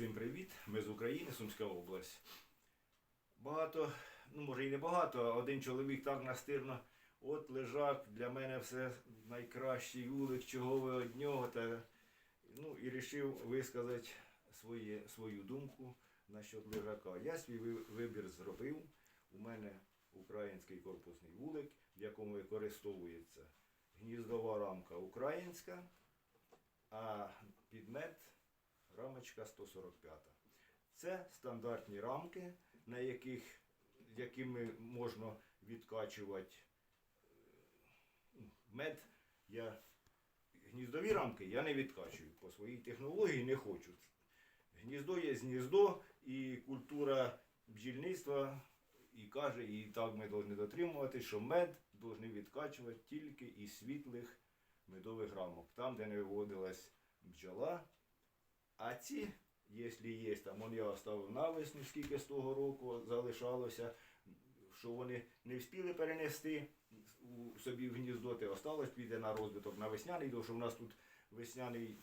Всім привіт! Ми з України, Сумська область. Багато, ну може і не багато, а один чоловік так настирно. От лежак, для мене все найкращий вулик, чого ви від нього. Та, ну і вирішив висказати своє, свою думку насчет лежака. Я свій вибір зробив. У мене український корпусний вулик, в якому використовується гніздова рамка українська, а підмет рамочка 145. Це стандартні рамки, на яких, якими можна відкачувати е, мед. Я, гніздові рамки я не відкачую. По своїй технології не хочу. Гніздо є гніздо, і культура бджільництва і каже, і так ми повинні дотримувати, що мед повинні відкачувати тільки із світлих медових рамок, там, де не виводилась бджола. А ці, якщо є, там он я оставив навесні, скільки з того року залишалося, що вони не встигли перенести у собі в гніздо, те осталось, піде на розвиток на весняний, тому що в нас тут весняний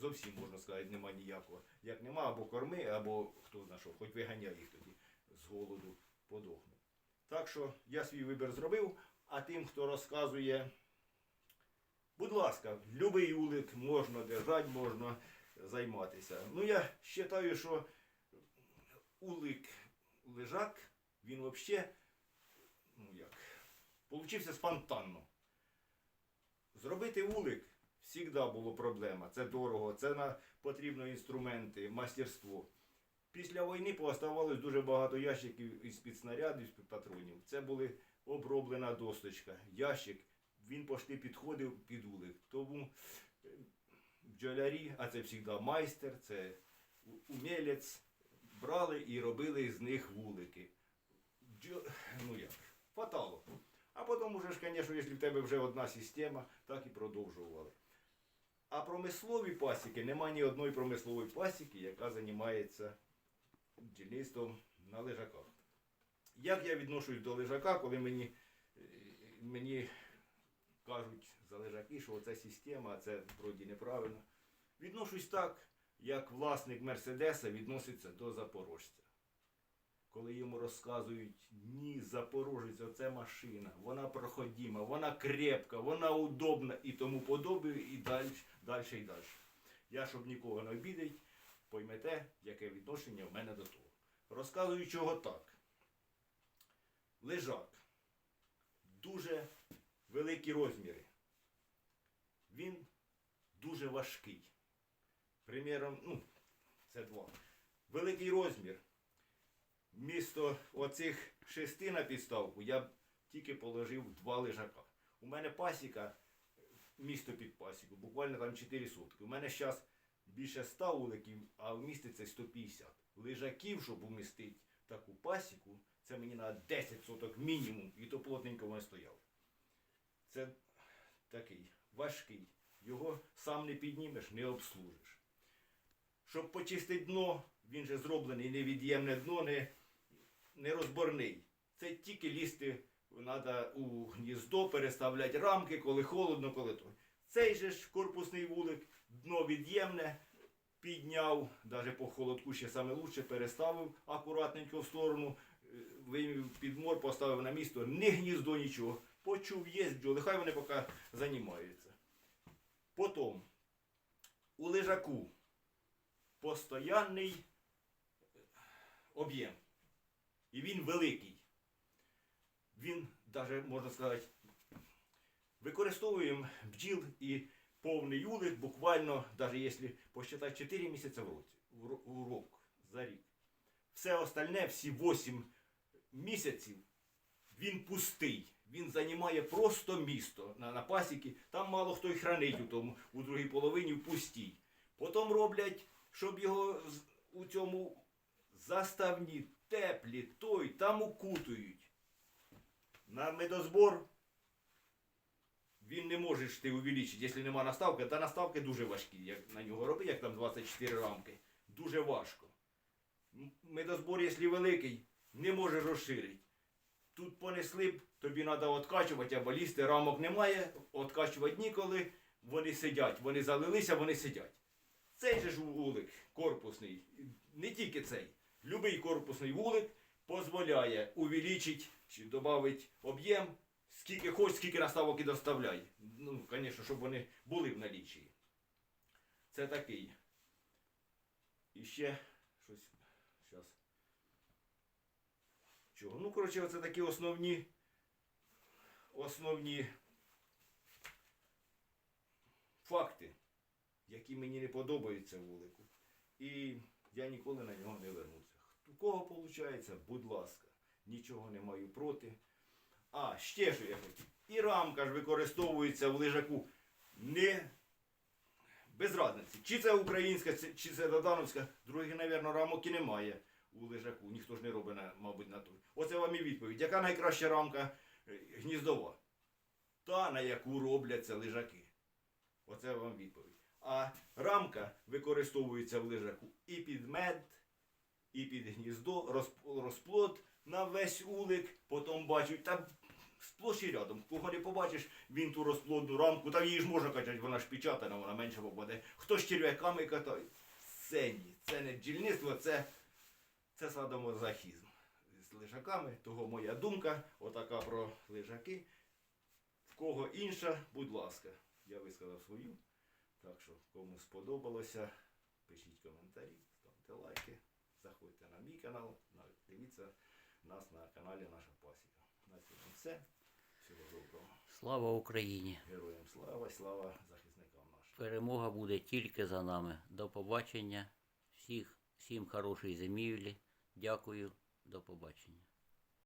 зовсім можна сказати, нема ніякого. Як нема, або корми, або хто знає що, хоч виганяй їх тоді з голоду подохне. Так що я свій вибір зробив, а тим, хто розказує, будь ласка, любий улик можна держати, можна займатися. Ну я вважаю, що улик лежак, він взагалі, ну як, получився спонтанно. Зробити улик завжди було проблема. Це дорого, це на потрібно інструменти, мастерство. Після війни пооставалось дуже багато ящиків із під снарядів, з під патронів. Це були оброблена досточка, ящик. Він пошти підходив під улик. Тому бджолярі, а це завжди майстер, це умілець, брали і робили з них вулики. Бджо... Ну як, фатало. А потім уже ж, звісно, якщо в тебе вже одна система, так і продовжували. А промислові пасіки, нема ні одної промислової пасіки, яка займається бджільництвом на лежаках. Як я відношусь до лежака, коли мені, е, мені кажуть за лежаки, що оця система, це вроді неправильно. Відношусь так, як власник Мерседеса відноситься до запорожця. Коли йому розказують, ні, Запорожець, оце машина, вона проходима, вона крепка, вона удобна і тому подобне, і далі, далі і далі. Я, щоб нікого не обідати, поймете, яке відношення в мене до того. Розказую, чого так. Лежак. Дуже великі розміри. Він дуже важкий. Приміром, ну, це два. Великий розмір. Місто оцих шести на підставку я б тільки положив два лежака. У мене пасіка, місто під пасіку, буквально там 4 сотки. У мене зараз більше 100 уликів, а вміститься 150. Лежаків, щоб умістити таку пасіку, це мені на 10 соток мінімум, і то плотненько вони стояли. Це такий важкий. Його сам не піднімеш, не обслужиш. Щоб почистити дно, він же зроблений невід'ємне дно, не, розборний. Це тільки лізти треба у гніздо, переставляти рамки, коли холодно, коли то. Цей же ж корпусний вулик, дно від'ємне, підняв, навіть по холодку ще саме лучше, переставив акуратненько в сторону, е, вивів підмор, поставив на місто, ні гніздо, нічого. Почув, є бджоли, хай вони поки займаються. Потім у лежаку постоянний об'єм. І він великий. Він, навіть можна сказати, використовуємо бджіл і повний улик буквально, навіть якщо посчитати 4 місяці в році, в рок, за рік. Все остальне, всі 8 місяців, він пустий. Він займає просто місто на, на пасіки. Там мало хто й хранить у тому, у другій половині в пустій. Потім роблять, щоб його у цьому заставні, теплі, той, там укутують. На медозбор він не може ти увеличити, якщо нема наставки, та наставки дуже важкі, як на нього робити, як там 24 рамки. Дуже важко. Медозбор, якщо великий, не може розширити. Тут понесли б, тобі треба відкачувати, або лізти, рамок немає, відкачувати ніколи, вони сидять, вони залилися, вони сидять. Цей же ж вулик корпусний, не тільки цей, любий корпусний вулик дозволяє увеличити чи додати об'єм, скільки хоч, скільки наставок і доставляй. Ну, звісно, щоб вони були в налічі. Це такий. І ще щось. Зараз. Чого? Ну, коротше, оце такі основні. Основні факти, які мені не подобаються в вулику. І я ніколи на нього не вернуся. У кого виходить, будь ласка, нічого не маю проти. А, ще що я хотів. І рамка ж використовується в лежаку не без разниці. Чи це українська, чи- це додановська, других, мабуть, рамок і немає у лежаку. Ніхто ж не робить, мабуть, на той. Оце вам і відповідь. Яка найкраща рамка гніздова? Та, на яку робляться лежаки. Оце вам відповідь. А рамка використовується в лежаку і під мед, і під гніздо, розп- розплод на весь улик, потім бачать, та сплош і рядом. Кого не побачиш, він ту розплодну рамку, та її ж можна качати, вона ж печатана, вона менше попаде. Хто з черв'яками катає? Це ні, це не бджільництво, це, це садомазохізм. З лежаками, того моя думка, отака про лежаки. В кого інша, будь ласка, я висказав свою. Так що, кому сподобалося, пишіть коментарі, ставте лайки, заходьте на мій канал, на- дивіться нас на каналі Наша Пасіка. На цьому все. Всього доброго. Слава Україні! Героям слава, слава захисникам нашим. Перемога буде тільки за нами. До побачення. Всіх, всім хорошої зимівлі. Дякую. До побачення.